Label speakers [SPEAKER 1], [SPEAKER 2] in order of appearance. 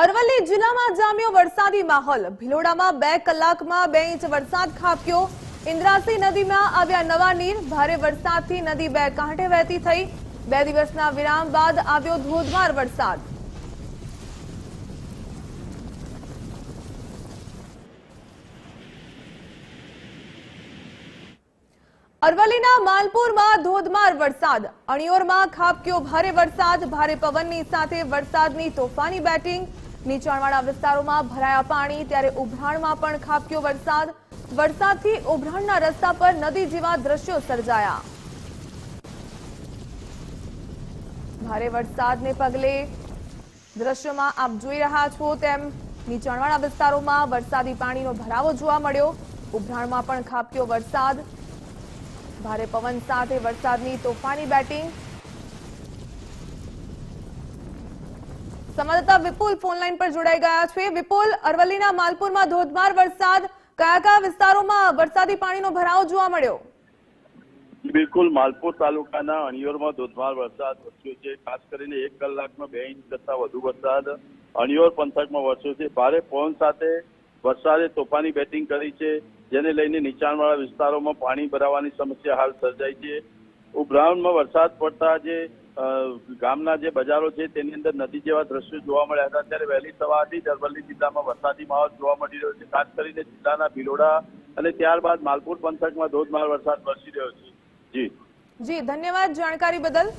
[SPEAKER 1] અરવલ્લી જિલ્લામાં જામ્યો વરસાદી માહોલ. ભિલોડામાં બે કલાકમાં બે ઇંચ વરસાદ ખાબક્યો. ઇન્દ્રાસી નદીમાં આવ્યા નવા નીર. ભારે વરસાદથી નદી બે કાંઠે વહેતી થઈ. બે દિવસના વિરામ બાદ આવ્યો ધોધમાર વરસાદ. અરવલ્લીના માલપુરમાં ધોધમાર વરસાદ. અણિયોરમાં ખાબક્યો ભારે વરસાદ. ભારે પવનની સાથે વરસાદની તોફાની બેટિંગ. નીચાણવાળા વિસ્તારોમાં ભરાયા પાણી, ત્યારે ઉભરાણમાં પણ ખાબક્યો વરસાદ. વરસાદથી ઉભરાણના રસ્તા પર નદી જેવા દ્રશ્યો સર્જાયા. ભારે વરસાદને પગલે દ્રશ્યમાં આપ જોઈ રહ્યા છો તેમ નીચાણવાળા વિસ્તારોમાં વરસાદી પાણીનો ભરાવો જોવા મળ્યો. ઉભરાણમાં પણ ખાબક્યો વરસાદ. ભારે પવન સાથે વરસાદની તોફાની બેટિંગ સંવાદદાતા વિપુલ ફોનલાઈન પર જોડાઈ ગયા છે. વિપુલ, અરવલ્લીના માલપુરમાં ધોધમાર વરસાદ. કયા કયા વિસ્તારોમાં વરસાદી પાણીનો ભરાવ જોવા મળ્યો?
[SPEAKER 2] બિલકુલ, માલપુર તાલુકાના અણિયોરમાં ધોધમાર વરસાદ વરસ્યો છે. ખાસ કરીને એક કલાકમાં બે ઇંચ કરતા વધુ વરસાદ અણિયોર પંથકમાં વરસ્યો છે. ભારે પવન સાથે વરસાદે તોફાની બેટિંગ કરી છે, જેને લઈને નીચાણવાળા વિસ્તારોમાં પાણી ભરાવાની સમસ્યા હાલ સર્જાઈ છે. ઉભરાણમાં વરસાદ પડતા જે ગામના જે બજારો છે તેની અંદર નદી જેવા દ્રશ્યો જોવા મળ્યા હતા. ત્યારે વહેલી સવારથી જ અરવલ્લી જિલ્લામાં વરસાદી માહોલ જોવા મળી રહ્યો છે. ખાસ કરીને જિલ્લાના ભિલોડા અને ત્યારબાદ માલપુર પંથકમાં ધોધમાર વરસાદ વરસી રહ્યો છે. જી.
[SPEAKER 1] જી, ધન્યવાદ જાણકારી બદલ.